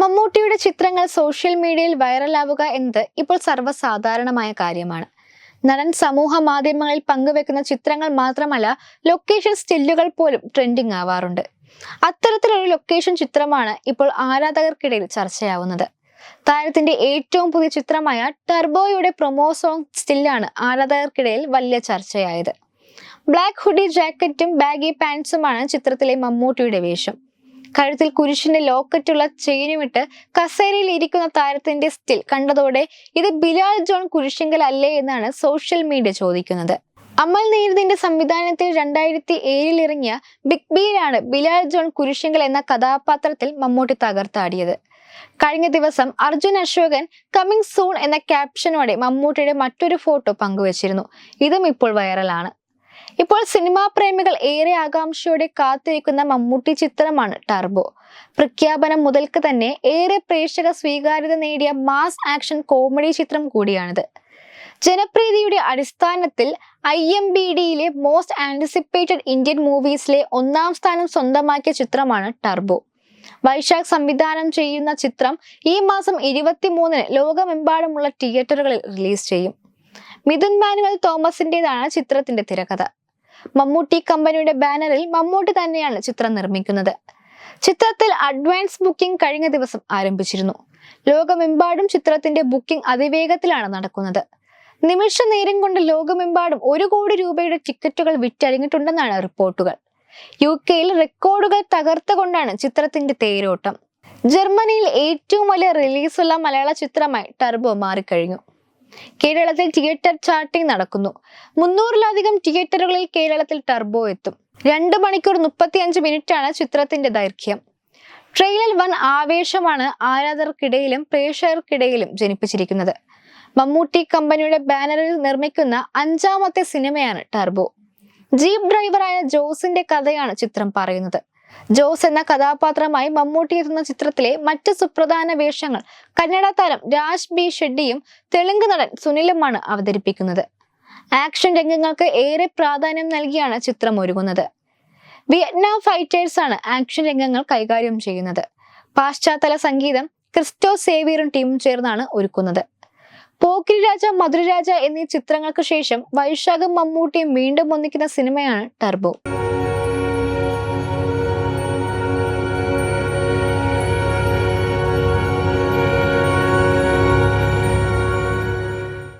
മമ്മൂട്ടിയുടെ ചിത്രങ്ങൾ സോഷ്യൽ മീഡിയയിൽ വൈറലാവുക എന്നത് ഇപ്പോൾ സർവസാധാരണമായ കാര്യമാണ്. നടൻ സമൂഹ മാധ്യമങ്ങളിൽ പങ്കുവെക്കുന്ന ചിത്രങ്ങൾ മാത്രമല്ല ലൊക്കേഷൻ സ്റ്റില്ലുകൾ പോലും ട്രെൻഡിങ് ആവാറുണ്ട്. അത്തരത്തിലൊരു ലൊക്കേഷൻ ചിത്രമാണ് ഇപ്പോൾ ആരാധകർക്കിടയിൽ ചർച്ചയാവുന്നത്. താരത്തിന്റെ ഏറ്റവും പുതിയ ചിത്രമായ ടർബോയുടെ പ്രൊമോ സോങ് സ്റ്റില്ലാണ് ആരാധകർക്കിടയിൽ വലിയ ചർച്ചയായത്. ബ്ലാക്ക് ഹുഡി ജാക്കറ്റും ബാഗി പാൻസുമാണ് ചിത്രത്തിലെ മമ്മൂട്ടിയുടെ വേഷം. കഴുത്തിൽ കുരിശിന്റെ ലോക്കറ്റുള്ള ചെയിനുമിട്ട് കസേരയിൽ ഇരിക്കുന്ന താരത്തിന്റെ സ്റ്റിൽ കണ്ടതോടെ ഇത് ബിലാൽ ജോൺ കുരിശിങ്കൽ അല്ലേ എന്നാണ് സോഷ്യൽ മീഡിയ ചോദിക്കുന്നത്. അമൽ നീരദിന്റെ സംവിധാനത്തിൽ രണ്ടായിരത്തി ഏഴിൽ ഇറങ്ങിയ ബിഗ് ബിയിലാണ് ബിലാൽ ജോൺ കുരിശിങ്കൽ എന്ന കഥാപാത്രത്തിൽ മമ്മൂട്ടി തകർത്താടിയത്. കഴിഞ്ഞ ദിവസം അർജുൻ അശോകൻ കമ്മിങ് സൂൺ എന്ന ക്യാപ്ഷനോടെ മമ്മൂട്ടിയുടെ മറ്റൊരു ഫോട്ടോ പങ്കുവച്ചിരുന്നു. ഇതും ഇപ്പോൾ വൈറലാണ് ഇപ്പോൾ സിനിമാ പ്രേമികൾ ഏറെ ആകാംക്ഷയോടെ കാത്തിരിക്കുന്ന മമ്മൂട്ടി ചിത്രമാണ് ടർബോ. പ്രഖ്യാപനം മുതൽക്ക് തന്നെ ഏറെ പ്രേക്ഷക സ്വീകാര്യത നേടിയ മാസ് ആക്ഷൻ കോമഡി ചിത്രം കൂടിയാണിത്. ജനപ്രീതിയുടെ അടിസ്ഥാനത്തിൽ ഐ എം ബി ഡിയിലെ മോസ്റ്റ് ആന്റിസിപ്പേറ്റഡ് ഇന്ത്യൻ മൂവീസിലെ ഒന്നാം സ്ഥാനം സ്വന്തമാക്കിയ ചിത്രമാണ് ടർബോ. വൈശാഖ് സംവിധാനം ചെയ്യുന്ന ചിത്രം ഈ മാസം ഇരുപത്തിമൂന്നിന് ലോകമെമ്പാടുമുള്ള തിയേറ്ററുകളിൽ റിലീസ് ചെയ്യും. മിഥുൻ മാനുവൽ തോമസിന്റേതാണ് ചിത്രത്തിന്റെ തിരക്കഥ. മമ്മൂട്ടി കമ്പനിയുടെ ബാനറിൽ മമ്മൂട്ടി തന്നെയാണ് ചിത്രം നിർമ്മിക്കുന്നത്. ചിത്രത്തിൽ അഡ്വാൻസ് ബുക്കിംഗ് കഴിഞ്ഞ ദിവസം ആരംഭിച്ചിരുന്നു. ലോകമെമ്പാടും ചിത്രത്തിന്റെ ബുക്കിംഗ് അതിവേഗത്തിലാണ് നടക്കുന്നത്. നിമിഷ നേരം കൊണ്ട് ലോകമെമ്പാടും ഒരു കോടി രൂപയുടെ ടിക്കറ്റുകൾ വിറ്റഴിഞ്ഞിട്ടുണ്ടെന്നാണ് റിപ്പോർട്ടുകൾ. യു കെയിൽ റെക്കോർഡുകൾ തകർത്തുകൊണ്ടാണ് ചിത്രത്തിന്റെ തേരോട്ടം. ജർമ്മനിയിൽ ഏറ്റവും വലിയ റിലീസുള്ള മലയാള ചിത്രമായി ടർബോ മാറിക്കഴിഞ്ഞു. കേരളത്തിൽ തിയേറ്റർ ചാർട്ടിംഗ് നടക്കുന്നു. മുന്നൂറിലധികം തിയേറ്ററുകളിൽ കേരളത്തിൽ ടർബോ എത്തും. രണ്ട് മണിക്കൂർ മുപ്പത്തിയഞ്ച് മിനിറ്റാണ് ചിത്രത്തിന്റെ ദൈർഘ്യം. ട്രെയിലർ വൺ ആവേശമാണ് ആരാധകർക്കിടയിലും പ്രേക്ഷകർക്കിടയിലും ജനിപ്പിച്ചിരിക്കുന്നത്. മമ്മൂട്ടി കമ്പനിയുടെ ബാനറിൽ നിർമ്മിക്കുന്ന അഞ്ചാമത്തെ സിനിമയാണ് ടർബോ. ജീപ്പ് ഡ്രൈവറായ ജോസിന്റെ കഥയാണ് ചിത്രം പറയുന്നത്. ജോസ് എന്ന കഥാപാത്രമായി മമ്മൂട്ടി എത്തുന്ന ചിത്രത്തിലെ മറ്റ് സുപ്രധാന വേഷങ്ങൾ കന്നഡ താരം രാജ് ബി ഷെഡ്ഡിയും തെലുങ്ക് നടൻ സുനിലുമാണ് അവതരിപ്പിക്കുന്നത്. ആക്ഷൻ രംഗങ്ങൾക്ക് ഏറെ പ്രാധാന്യം നൽകിയാണ് ചിത്രം ഒരുങ്ങുന്നത്. വിയറ്റ്നാം ഫൈറ്റേഴ്സ് ആണ് ആക്ഷൻ രംഗങ്ങൾ കൈകാര്യം ചെയ്യുന്നത്. പാശ്ചാത്തല സംഗീതം ക്രിസ്റ്റോ സേവിയറും ടീമും ചേർന്നാണ് ഒരുക്കുന്നത്. പോക്കിരി രാജ മധുരരാജ എന്നീ ചിത്രങ്ങൾക്ക് ശേഷം വൈശാഖം മമ്മൂട്ടിയും വീണ്ടും ഒന്നിക്കുന്ന സിനിമയാണ് ടർബോ.